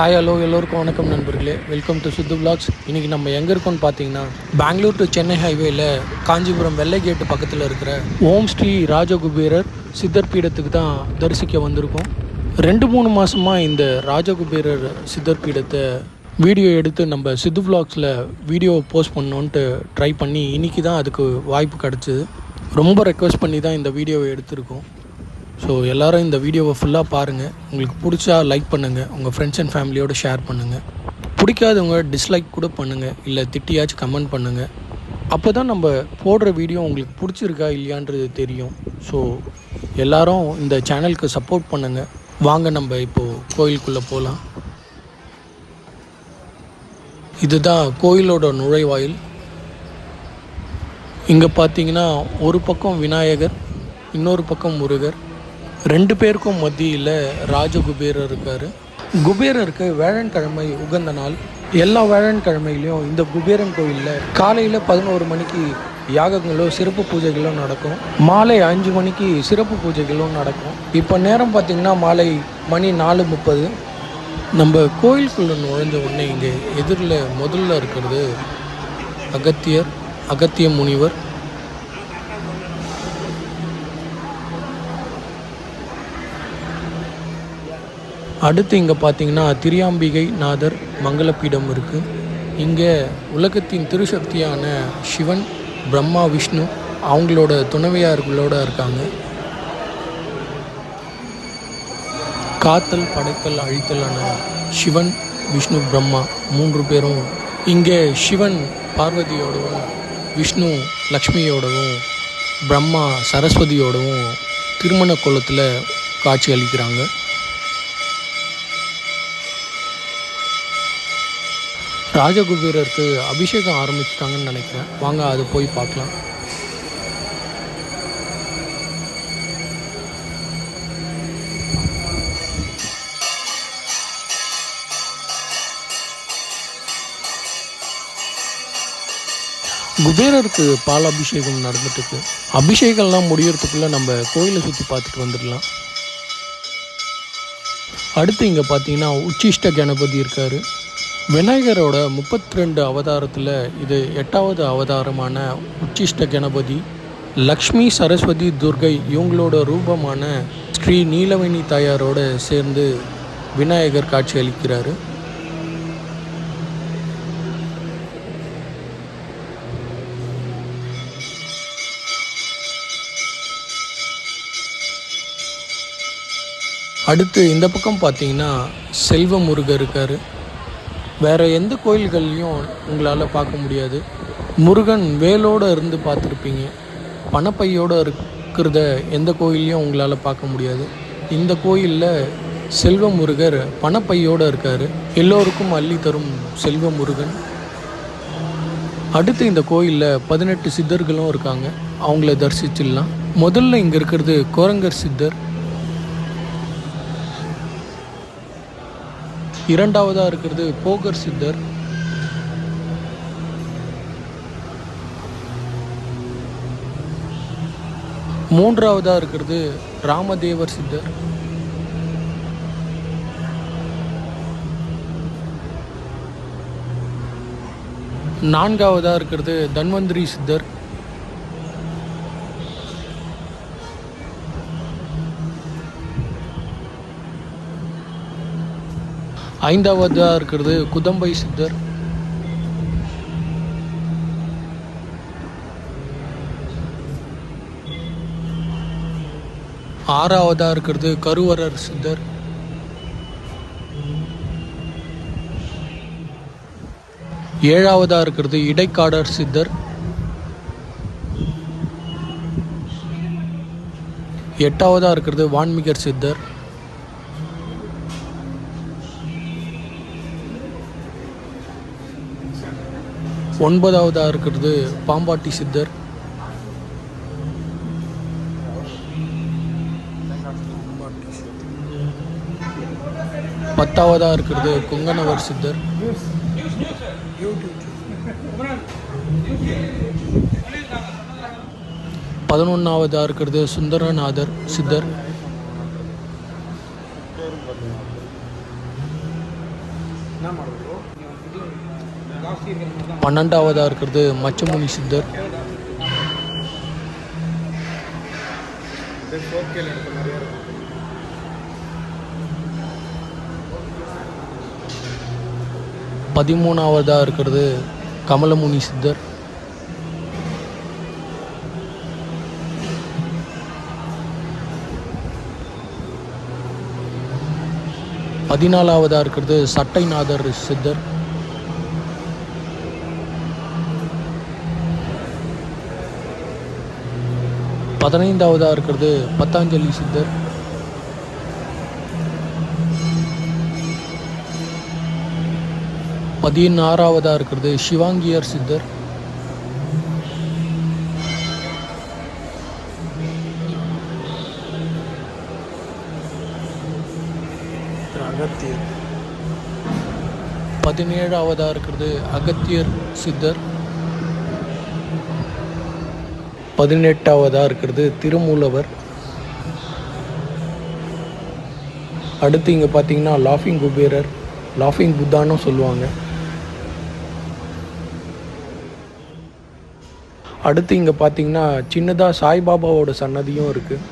Hi hello எல்லோருக்கும் வணக்கம் நண்பர்களே. வெல்கம் டு சித்து பிளாக்ஸ் இன்றைக்கி நம்ம எங்கே இருக்கோம்னு பார்த்தீங்கன்னா பெங்களூர் டு சென்னை ஹைவேயில் காஞ்சிபுரம் வெள்ளை கேட்டு பக்கத்தில் இருக்கிற ஓம் ஸ்ரீ ராஜகுபேரர் சித்தர் பீடத்துக்கு தான் தரிசிக்க வந்திருக்கோம். ரெண்டு மூணு மாதமாக இந்த ராஜகுபேரர் சித்தர் பீடத்தை வீடியோ எடுத்து நம்ம சித்து பிளாக்ஸில் வீடியோ போஸ்ட் பண்ணோன்ட்டு ட்ரை பண்ணி இன்றைக்கி தான் அதுக்கு வாய்ப்பு கிடச்சிது. ரொம்ப ரெக்வஸ்ட் பண்ணி தான் இந்த வீடியோவை எடுத்திருக்கோம். ஸோ எல்லோரும் இந்த வீடியோவை ஃபுல்லாக பாருங்கள் உங்களுக்கு பிடிச்சா லைக் பண்ணுங்கள் உங்கள் ஃப்ரெண்ட்ஸ் அண்ட் ஃபேமிலியோட ஷேர் பண்ணுங்கள் பிடிக்காதவங்க டிஸ்லைக் கூட பண்ணுங்கள் இல்லை திட்டியாச்சும் கமெண்ட் பண்ணுங்கள் அப்போ தான் நம்ம போடுற வீடியோ உங்களுக்கு பிடிச்சிருக்கா இல்லையான்றது தெரியும். ஸோ எல்லாரும் இந்த சேனலுக்கு சப்போர்ட் பண்ணுங்கள் வாங்க நம்ம இப்போது கோயிலுக்குள்ளே போகலாம் இதுதான் கோயிலோட நுழைவாயில். இங்கே பார்த்தீங்கன்னா ஒரு பக்கம் விநாயகர் இன்னொரு பக்கம் முருகர். ரெண்டு பேருக்கும் மத்தியில் ராஜகுபேரர் இருக்கார். குபேரருக்கு வேழன்கிழமை உகந்த நாள். எல்லா வேழன்கிழமையிலையும் இந்த குபேரன் கோயிலில் காலையில் பதினோரு மணிக்கு யாகங்களோ சிறப்பு பூஜைகளோ நடக்கும். மாலை அஞ்சு மணிக்கு சிறப்பு பூஜைகளும் நடக்கும். இப்போ நேரம் பார்த்திங்கன்னா மாலை மணி நாலு முப்பது. நம்ம கோயிலுக்குள்ளே நுழைஞ்ச உடனே இங்கே எதிரில் முதல்ல இருக்கிறது அகத்தியர் அகத்திய முனிவர் அடுத்து இங்கே பார்த்தீங்கன்னா திரியாம்பிகை நாதர் மங்களப்பீடம் இருக்குது இங்கே உலகத்தின் திருசக்தியான சிவன் பிரம்மா விஷ்ணு அவங்களோட துணைவியார்களோட இருக்காங்க. காத்தல் படைத்தல் அழித்தலான சிவன் விஷ்ணு பிரம்மா மூன்று பேரும் இங்கே சிவன் பார்வதியோடவும் விஷ்ணு லக்ஷ்மியோடவும் பிரம்மா சரஸ்வதியோடவும் திருமண கோலத்தில் காட்சி அளிக்கிறாங்க. ராஜகுபீரருக்கு அபிஷேகம் ஆரம்பிச்சிட்டாங்கன்னு நினைக்கிறேன். வாங்க அது போய் பார்க்கலாம். குபேரருக்கு பால் அபிஷேகம் நடந்துட்டுருக்கு. அபிஷேகம்லாம் முடியறதுக்குள்ளே நம்ம கோயிலை சுற்றி பார்த்துட்டு வந்துடலாம். அடுத்து இங்கே பார்த்தீங்கன்னா உச்சிஷ்ட கணபதி இருக்காரு. விநாயகரோட முப்பத்தி ரெண்டு அவதாரத்தில் இது எட்டாவது அவதாரமான உச்சிஷ்ட கணபதி லக்ஷ்மி சரஸ்வதி துர்கை இவங்களோட ரூபமான ஸ்ரீ நீலவேணி தாயாரோட சேர்ந்து விநாயகர் காட்சி அளிக்கிறார். அடுத்து இந்த பக்கம் பார்த்தீங்கன்னா செல்வ முருகர் இருக்கார். வேறு எந்த கோயில்கள்லையும் உங்களால் பார்க்க முடியாது. முருகன் வேலோடு இருந்து பார்த்துருப்பீங்க. பணப்பையோடு இருக்கிறத எந்த கோயில்லையும் உங்களால் பார்க்க முடியாது. இந்த கோயிலில் செல்வ முருகர் பணப்பையோடு இருக்கார். எல்லோருக்கும் அள்ளி தரும் செல்வ முருகன். அடுத்து இந்த கோயிலில் பதினெட்டு சித்தர்களும் இருக்காங்க. அவங்கள தரிசிச்சிடலாம். முதல்ல இங்கே இருக்கிறது கோரங்கர் சித்தர். இரண்டாவதாக இருக்கிறது போகர் சித்தர். மூன்றாவதாக இருக்கிறது ராமதேவர் சித்தர். நான்காவதாக இருக்கிறது தன்வந்திரி சித்தர். ஐந்தாவதாக இருக்கிறது குதம்பை சித்தர். ஆறாவதாக இருக்கிறது கருவரர் சித்தர். ஏழாவதாக இருக்கிறது இடைக்காடர் சித்தர். எட்டாவதாக இருக்கிறது வான்மிகர் சித்தர். ஒன்பதாவதாக இருக்கிறது பாம்பாட்டி சித்தர். பத்தாவதாக இருக்கிறது கொங்கனவர் சித்தர். பதினொன்றாவதாக இருக்கிறது சுந்தரநாதர் சித்தர். என்ன மாடல் ப்ரோ இது ஜாஸ்தி இருக்கிற மாதிரி தான் பன்னெண்டாவதாக இருக்கிறது மச்சமுனி சித்தர் பதிமூணாவதாக இருக்கிறது கமலமுனி சித்தர் பதினாலாவதாக இருக்கிறது சட்டைநாதர் சித்தர் பதினைந்தாவதாக இருக்கிறது பத்தாஞ்சலி சித்தர். பதினாறாவதாக இருக்கிறது சிவாங்கியர் சித்தர். அகத்தியர் பதினேழாவதாக இருக்கிறது அகத்தியர் சித்தர். பதினெட்டாவதாக இருக்கிறது. திருமூலவர். அடுத்து இங்கே பார்த்தீங்கன்னா லாஃபிங் குபேரர் லாஃபிங் புத்தான்னு சொல்லுவாங்க. அடுத்து இங்கே பார்த்தீங்கன்னா சின்னதாக சாய்பாபாவோட சன்னதியும் இருக்குது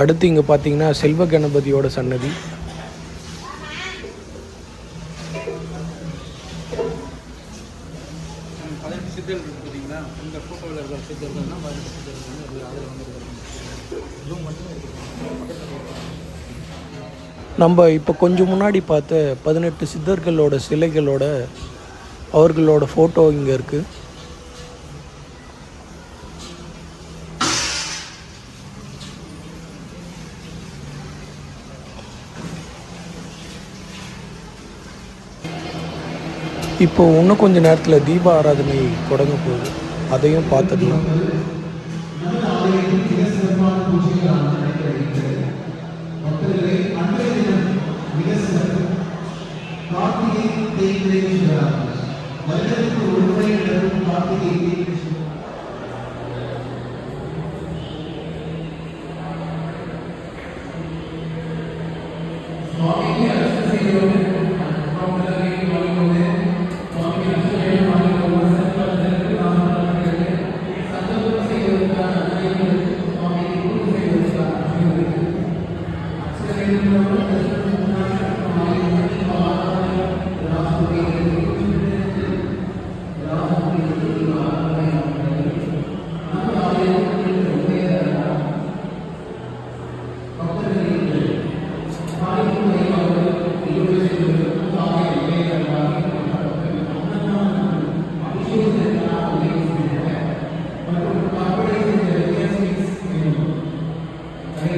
அடுத்து இங்கே பார்த்தீங்கன்னா செல்வ கணபதியோட சன்னதி. நம்ம இப்போ கொஞ்சம் முன்னாடி பார்த்த பதினெட்டு சித்தர்களோட சிலைகளோட அவர்களோட ஃபோட்டோ இங்கே இருக்குது இப்போது இன்னும் கொஞ்ச நேரத்தில் தீப ஆராதனை தொடங்க போகுது. அதையும் பார்த்துக்கலாம் சுவாமிக்கு அரசு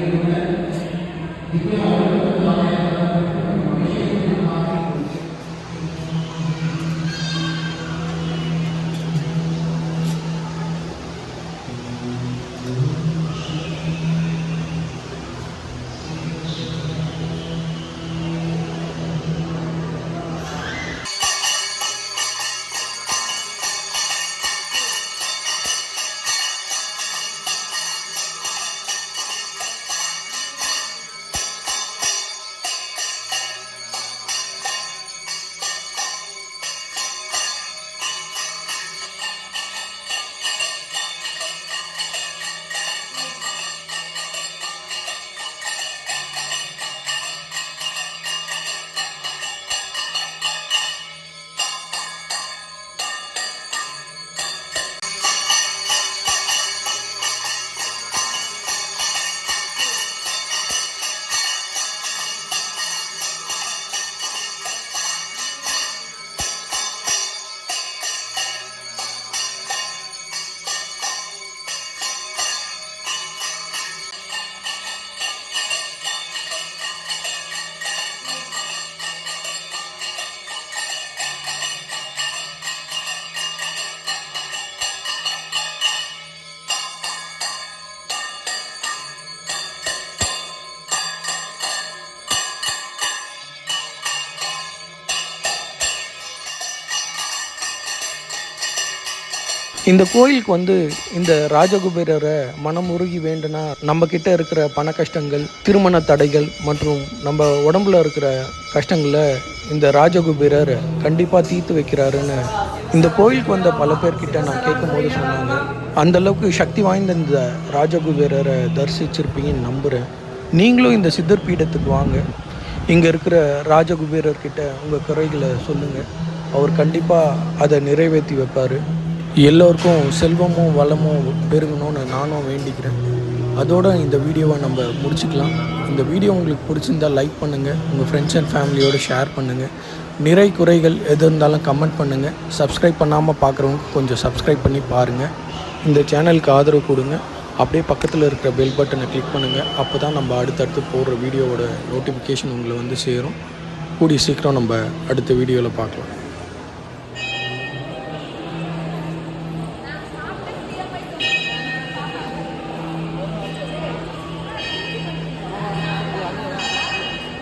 ഇങ്ങനെ ഇങ്ങനെ അവരുടെ இந்த கோயிலுக்கு வந்து இந்த ராஜகுபேரரை மனம் உருகி வேண்டுனா நம்ம கிட்ட இருக்கிற பண கஷ்டங்கள் திருமண தடைகள் மற்றும் நம்ம உடம்புல இருக்கிற கஷ்டங்களை இந்த ராஜகுபேரர் கண்டிப்பாக தீர்த்து வைக்கிறாருன்னு இந்த கோயிலுக்கு வந்த பல பேர்கிட்ட நான் கேட்கும்போது சொன்னாங்க. அந்த அளவுக்கு சக்தி வாய்ந்த இந்த ராஜகுபேரரை தரிசிச்சிருப்பீங்கன்னு நம்புகிறேன் நீங்களும் இந்த சித்தர் பீடத்துக்கு வாங்க. இங்கே இருக்கிற ராஜகுபேரர்கிட்ட உங்கள் குறைகளை சொல்லுங்கள் அவர் கண்டிப்பாக அதை நிறைவேற்றி வைப்பார். எல்லோருக்கும் செல்வமும் வளமும் பெருகணும்னு நானும் வேண்டிக்கிறேன். அதோட இந்த வீடியோவை நம்ம முடிச்சுக்கலாம். இந்த வீடியோ உங்களுக்கு பிடிச்சிருந்தா லைக் பண்ணுங்கள் உங்கள் ஃப்ரெண்ட்ஸ் அண்ட் ஃபேமிலியோடு ஷேர் பண்ணுங்கள் நிறை குறைகள் எது இருந்தாலும் கமெண்ட் பண்ணுங்கள் சப்ஸ்கிரைப் பண்ணாமல் பார்க்குறவங்க கொஞ்சம் சப்ஸ்கிரைப் பண்ணி பாருங்கள் இந்த சேனலுக்கு ஆதரவு கொடுங்க. அப்படியே பக்கத்தில் இருக்கிற பெல் பட்டனை கிளிக் பண்ணுங்கள் அப்போ தான் நம்ம அடுத்தடுத்து போடுற வீடியோவோட நோட்டிஃபிகேஷன் உங்களை வந்து சேரும். கூடிய சீக்கிரம் நம்ம அடுத்த வீடியோவில் பார்க்கலாம்.